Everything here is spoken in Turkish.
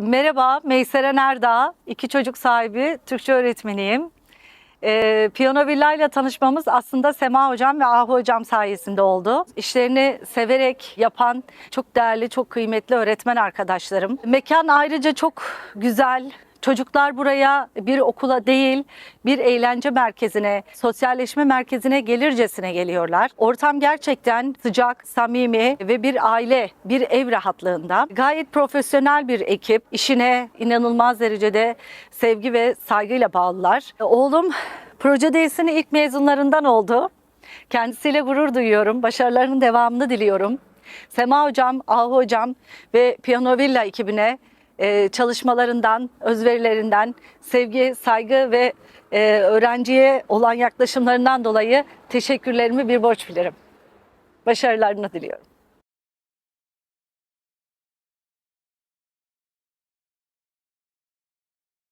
Merhaba, Meyseren Erdağ. İki çocuk sahibi, Türkçe öğretmeniyim. Ee, Piyano Villa ile tanışmamız aslında Sema Hocam ve Ahu Hocam sayesinde oldu. İşlerini severek yapan çok değerli, çok kıymetli öğretmen arkadaşlarım. Mekan ayrıca çok güzel. Çocuklar buraya bir okula değil, bir eğlence merkezine, sosyalleşme merkezine gelircesine geliyorlar. Ortam gerçekten sıcak, samimi ve bir aile, bir ev rahatlığında. Gayet profesyonel bir ekip. İşine inanılmaz derecede sevgi ve saygıyla bağlılar. Oğlum proje değilsinin ilk mezunlarından oldu. Kendisiyle gurur duyuyorum. Başarılarının devamını diliyorum. Sema Hocam, Ahu Hocam ve Piyano Villa ekibine e, çalışmalarından, özverilerinden, sevgi, saygı ve e, öğrenciye olan yaklaşımlarından dolayı teşekkürlerimi bir borç bilirim. Başarılarını diliyorum.